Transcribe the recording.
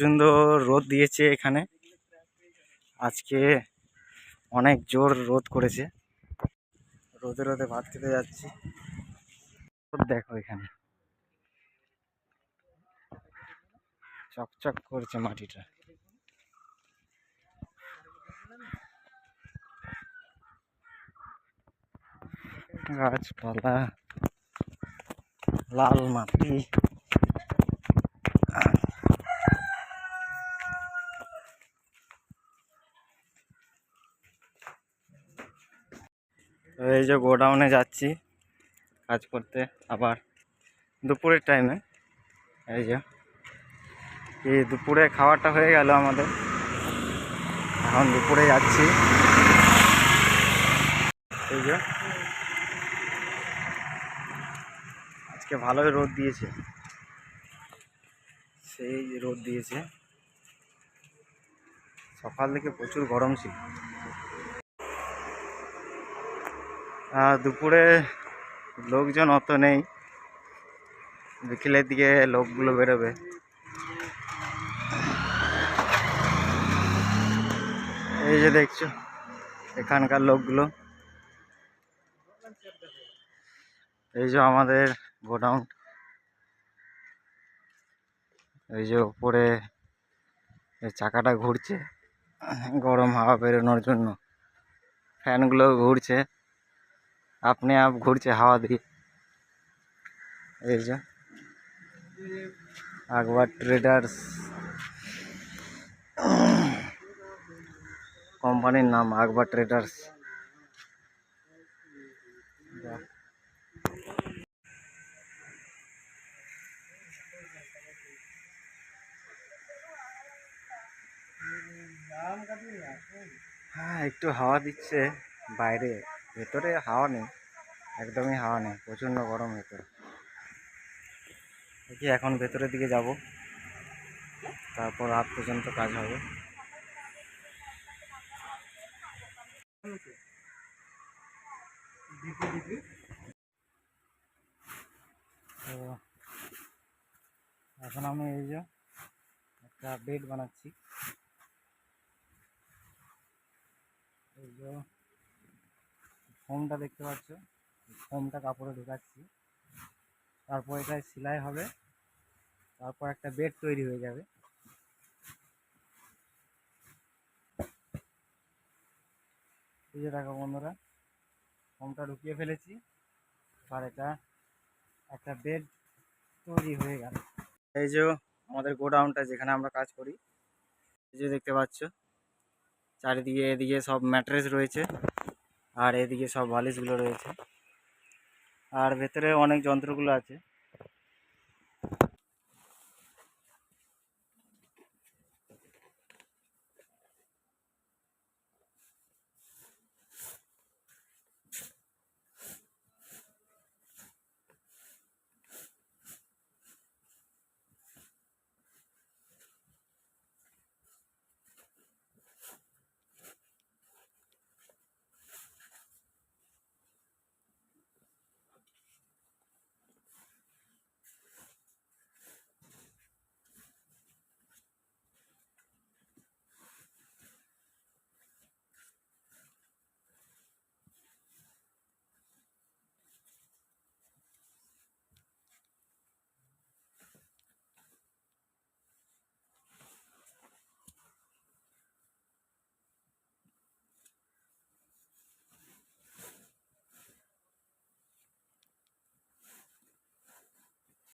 প্রচণ্ড রোদ দিয়েছে এখানে। আজকে অনেক জোর রোদ করেছে। রোদে রোদে ভাত খেতে যাচ্ছি। দেখো এখানে। চকচক করছে মাটিটা। গাছপালা, লাল মাটি। এই যে গোডাউনে যাচ্ছি কাজ করতে আবার দুপুরের টাইমে এই যে। এই দুপুরে খাবারটা হয়ে গেল আমাদের। এখন দুপুরে যাচ্ছি। এই যে। আজকে ভালোই রোদ দিয়েছে। সেই রোদ দিয়েছে। সকাল থেকে প্রচুর গরম ছিল আর দুপুরে লোকজন অত নেই। বিকেলের দিকে লোকগুলো বেরোবে। এই যে দেখছ, এখানকার লোকগুলো। এই যে আমাদের গোডাউন। এই যে এই চাকাটা ঘুরছে, গরম হাওয়া বেরোনোর জন্য। ফ্যানগুলো ঘুরছে। আপনি আপ ঘুরছে, হাওয়া দিয়ে। এই যে, আকবর ট্রেডার্স কোম্পানির নাম আকবর ট্রেডার্স হ্যাঁ একটু হাওয়া দিচ্ছে বাইরে। ভেতরে হাওয়া নেই, একদমই হাওয়া নেই, প্রচণ্ড গরম ভেতরে। দেখি এখন ভেতরের দিকে যাব, তারপর রাত পর্যন্ত কাজ হবে। তো এখন আমি এই যে একটা বেড বানাচ্ছি। এই যে ফোমটা দেখতে পাচ্ছ। ফোমটা কাপড়ে ঢোকাচ্ছি। তারপর এটা সেলাই হবে। তারপর একটা বেড তৈরি হয়ে যাবে। এই যে দেখো বন্ধুরা, ফোমটা ঢুকিয়ে ফেলেছি। আর এটা একটা বেড তৈরি হয়ে গেল। এই যে আমাদের গোডাউনটা যেখানে আমরা কাজ করি, এই যে দেখতে পাচ্ছ। চারিদিকে এদিকে সব ম্যাট্রেস রয়েছে। আর এদিকে সব বালিশগুলো রয়েছে। আর ভেতরে অনেক যন্ত্রগুলো আছে।